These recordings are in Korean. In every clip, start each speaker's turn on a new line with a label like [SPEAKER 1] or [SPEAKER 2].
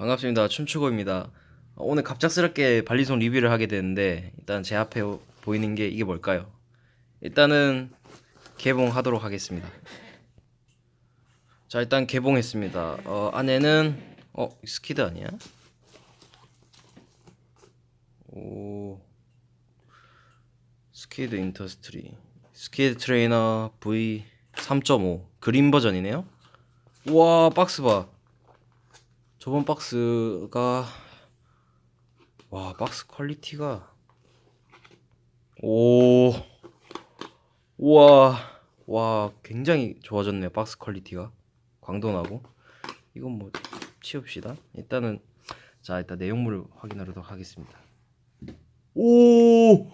[SPEAKER 1] 반갑습니다. 춤추고입니다. 어, 오늘 갑작스럽게 발리손 리뷰를 하게 되는데 일단 제 앞에 오- 보이는 게 이게 뭘까요? 일단은 개봉하도록 하겠습니다. 자 일단 개봉했습니다. 어, 안에는 어 스키드 아니야? 오 스키드 인터스트리 스키드 트레이너 V 3.5 그린 버전이네요. 우와 박스 봐. 저번 박스가 와 박스 퀄리티가. 오. 우와. 와 굉장히 좋아졌네요 박스 퀄리티가. 광도나고. 이건 뭐 치웁시다. 일단은 자 일단 내용물을 확인하도록 하겠습니다. 오!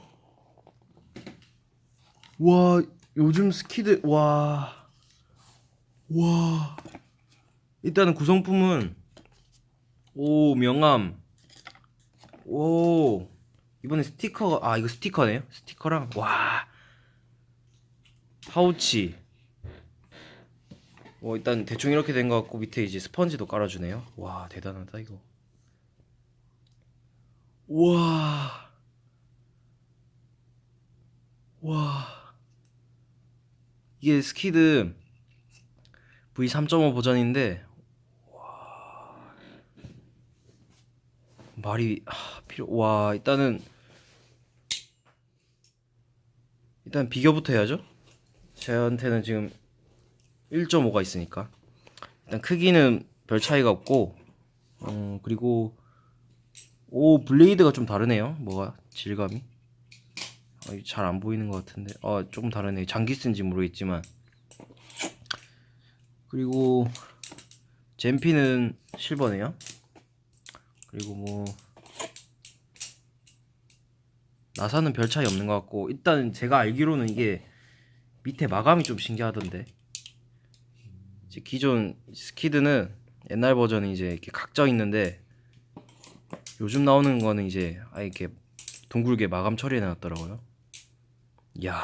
[SPEAKER 1] 와 요즘 스키드 와. 와. 일단은 구성품은 오 명암 오 이번에 스티커가 아 이거 스티커네요? 스티커랑 와. 파우치. 어 일단 대충 이렇게 된 것 같고 밑에 이제 스펀지도 깔아주네요. 와 대단하다 이거. 와. 와. 이게 스키드 V3.5 버전인데 말이 하, 필요 와 일단은 일단 비교부터 해야죠. 저한테는 지금 1.5가 있으니까. 일단 크기는 별 차이가 없고 어 그리고 오 블레이드가 좀 다르네요. 뭐가 질감이? 어, 잘안 보이는 것 같은데. 아 조금 다르네요. 장기 쓴지 모르겠지만. 그리고 젠피는 실버네요 그리고 뭐 나사는 별 차이 없는 것 같고 일단 제가 알기로는 이게 밑에 마감이 좀 신기하던데. 이제 기존 스키드는 옛날 버전이 이제 이렇게 각져 있는데 요즘 나오는 거는 이제 아예 이렇게 둥글게 마감 처리해 놨더라고요. 이야,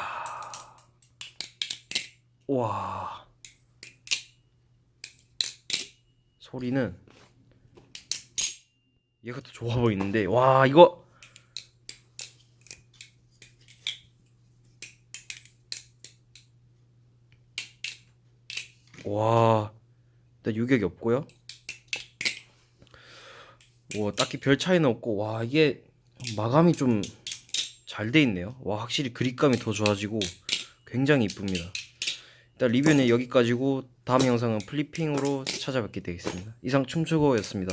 [SPEAKER 1] 와, 소리는 얘가 더 좋아 보이는데. 와 이거. 와 일단 유격이 없고요. 와 딱히 별 차이는 없고. 와 이게 마감이 좀 잘 돼 있네요. 와 확실히 그립감이 더 좋아지고 굉장히 이쁩니다. 일단 리뷰는 여기까지고 다음 영상은 플리핑으로 찾아뵙게 되겠습니다. 이상 춤추고였습니다